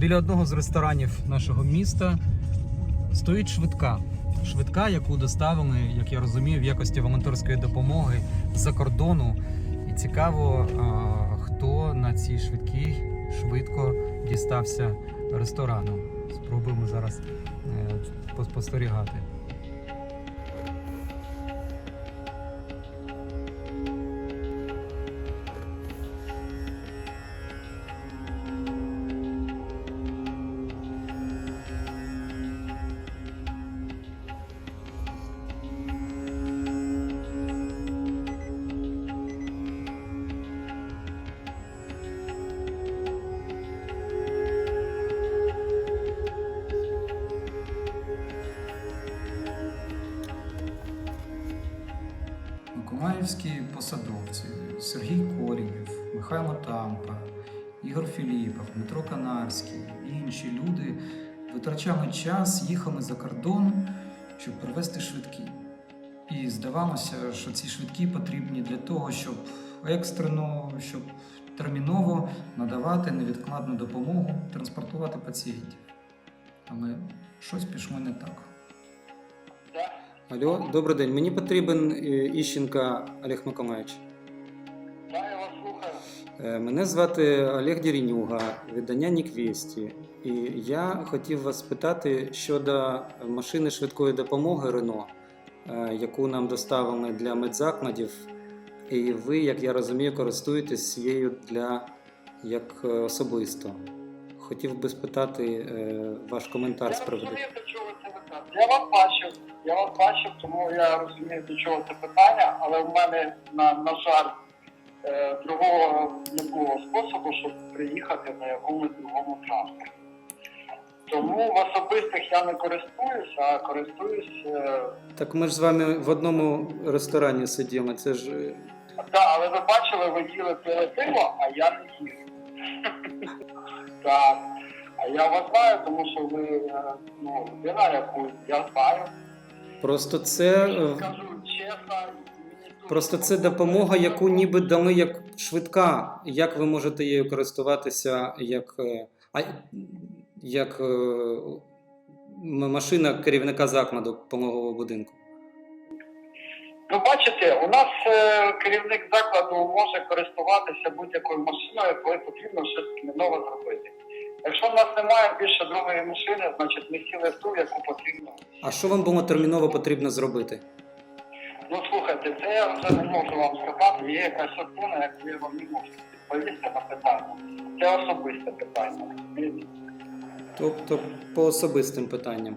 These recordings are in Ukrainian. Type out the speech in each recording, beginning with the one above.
Біля одного з ресторанів нашого міста стоїть швидка. Швидка, яку доставили, як я розумію, в якості волонтерської допомоги з-за кордону. І цікаво, хто на цій швидкій швидко дістався ресторану. Спробуємо зараз е, поспостерігати. Миколаївські посадовці Сергій Корінєв, Михайло Тампа, Ігор Філіпов, Дмитро Канарський і інші люди витрачали час, їхали за кордон, щоб привезти швидкі. І здавалося, що ці швидкі потрібні для того, щоб екстрено, щоб терміново надавати невідкладну допомогу, транспортувати пацієнтів. Але щось пішло не так. Алло, добрий день. Мені потрібен е, Іщенка Олег Миколаївич. Да, я вас слухаю. Е, Мене звати Олег Дірінюга, видання Ніквісті. І я хотів вас спитати щодо машини швидкої допомоги Рено, е, яку нам доставили для медзакладів. І ви, як я розумію, користуєтесь цією для як е, особисто. Хотів би спитати е, ваш коментар з Я розумію, до чого це питання. Я вас бачив, я вас бачив, тому я розумію, до чого це питання, але в мене, на, на жаль, е, другого не було способу, щоб приїхати на якомусь другому транспорті. Тому в особистих я не користуюсь, а користуюсь. Е, Так ми ж з вами в одному ресторані сиділи. Це ж е, да, але ви бачили, ви їли пиво, а я не їв. Так. А я вас знаю, тому що ви е, ну, людина, яку я знаю. просто це. е, Скажу чесно, мені дуже Просто це допомога, яку ніби дали як швидка. Як ви можете її користуватися як, е, а, як е, м- машина керівника закладу пологового будинку? Ну, бачите, у нас е, керівник закладу може користуватися будь-якою машиною, коли потрібно щось терміново зробити. Якщо в нас немає більше другої машини, значить ми сіли в ту, яку потрібно. А що вам було терміново потрібно зробити? Ну слухайте, це я вже не можу вам сказати. Є якась частина, яку я вам не можу відповісти на питання. Це особисте питання. Тобто по особистим питанням.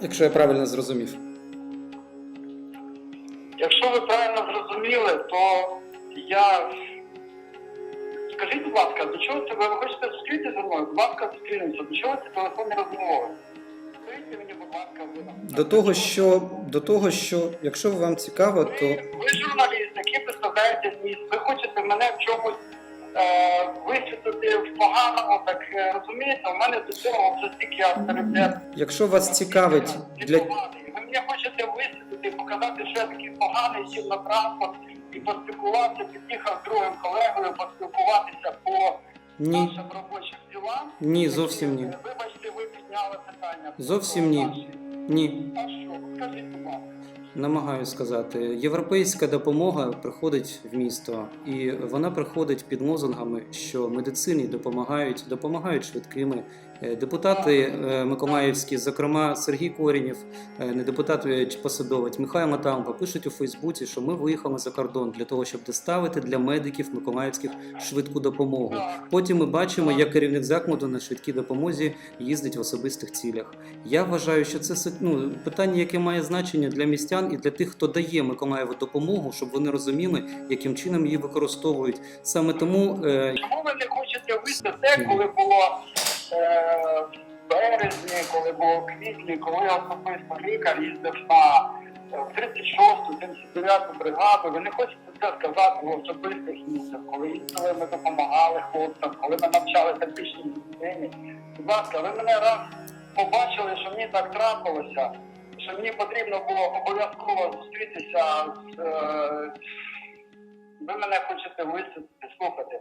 Якщо я правильно зрозумів. Якщо ви правильно зрозуміли, то я. Скажіть, будь ласка, до чого це ви хочете зустрітися зі мною? Будь ласка, зустрінемося. До чого це телефонні розмови? Скажіть мені, будь ласка, ви. До того, що, до того, що якщо вам цікаво, то Ви, ви журналіст, який представляєте міст, ви хочете мене в чомусь е, висвітлити в поганому, так е, розумієте, у мене до цього вже стільки авторитет. якщо вас цікавить для Ви мені хочете висвітлити, показати, що я такий поганий, сів на транспорт і поспілкуватися, під'їхав з другим колегою, поспілкуватися по ні, нашим робочим ділам. ні, зовсім ні. Вибачте, ви підняли питання. Зовсім ні. Ні. А що? Скажіть, будь ласка. Намагаюся сказати, європейська допомога приходить в місто, і вона приходить під лозунгами, що медицині допомагають, допомагають швидкими. Е, Депутати е, Миколаївські, зокрема Сергій Корінєв, е, не депутат посадовець Михайло Тампа, пишуть у Фейсбуці, що ми виїхали за кордон для того, щоб доставити для медиків Миколаївських швидку допомогу. Потім ми бачимо, як керівник закладу на швидкій допомозі їздить в особистих цілях. Я вважаю, що це ну, питання, яке має значення для містян і для тих, хто дає Миколаєву допомогу, щоб вони розуміли, яким чином її використовують. Саме тому е, Чому ви не хочете вийти те, коли було е, в березні, коли було квітні, коли особисто лікар їздив на е, 36-ту, 79-ту бригаду, ви не хочете це сказати в особистих місцях, коли їздили, ми допомагали хлопцям, коли ми навчали тактичній медицині. Будь ласка, ви мене раз побачили, що мені так трапилося, що мені потрібно було обов'язково зустрітися з. Е, ви мене хочете висвітлити, слухати.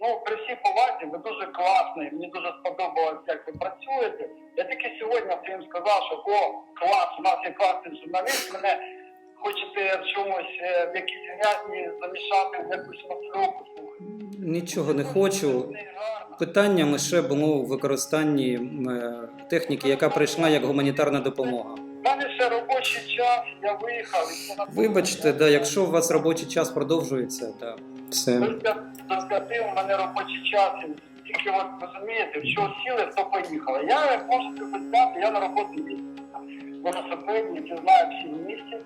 Ну, при всій повазі, ви дуже класний, мені дуже сподобалось, як ви працюєте. Я тільки сьогодні всім сказав, що о, клас, у нас є класний журналіст, мене хочете в чомусь, е, в якійсь грязні замішати в якусь маслюку. Нічого не хочу. Питання лише було в використанні е, техніки, яка прийшла як гуманітарна допомога. Робочий час, я виїхав. і все Вибачте, да, якщо у вас робочий час продовжується, да, все. До у мене робочий час. і Тільки от розумієте, що сіли, то поїхали. Я, як можете представити, я на роботу їздив. Велосипедні, це знаю всі в місті.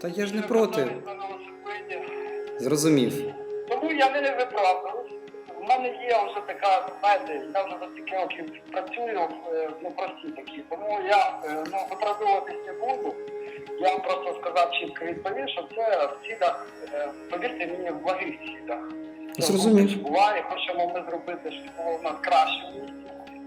Та я ж не проти. На велосипеді. Зрозумів. Тому я не виправдав. У мене є вже така, знаєте, я вже за стільки років працюю е, ну, прості такі. Тому я е, ну, виправдовуватись не буду. Я вам просто сказав чітко відповів, що це в цілях, е, повірте мені, в благих цілях. Зрозумів. Буває, хочемо ми зробити, щоб було в нас краще в місті.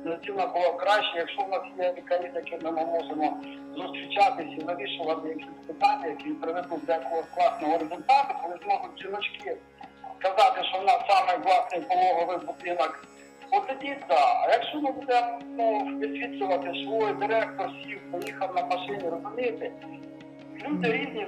Доцільно було краще, якщо в нас є лікарі, якими ми можемо зустрічатися і вирішувати якісь питання, які приведуть до якогось класного результату, коли зможуть жіночки сказати, що в нас саме класний пологовий будинок. От тоді так. А якщо ми будемо ну, висвітлювати, що директор сів, поїхав на машині, розумієте? Люди різні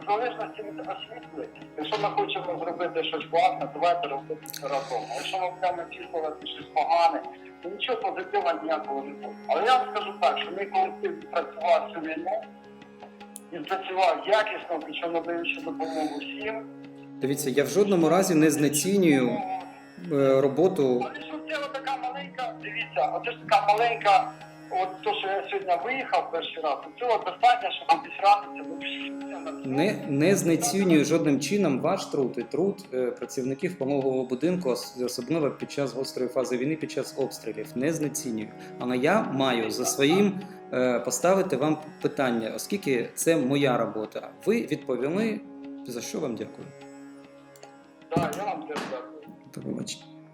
в залежності від освіти. Якщо ми хочемо зробити щось класне, давайте робити це разом. А якщо ми будемо очікувати щось погане, то нічого позитивного ніякого не буде. Але я вам скажу так, що мій колектив працював цю війну, він працював якісно, причому надаючи допомогу всім. Дивіться, я в жодному разі не знецінюю е, роботу. Але що це така маленька, дивіться, оце ж така маленька, от то, що я сьогодні виїхав перший раз, то цього достатньо, щоб обісратися. Ну, цьому. Не, не знецінюю жодним чином ваш труд і труд е, працівників пологового будинку, ос- особливо під час гострої фази війни, під час обстрілів. Не знецінюю. Але я маю за своїм е, поставити вам питання, оскільки це моя робота. Ви відповіли, за що вам дякую. Так, я вам теж дякую. До побачення.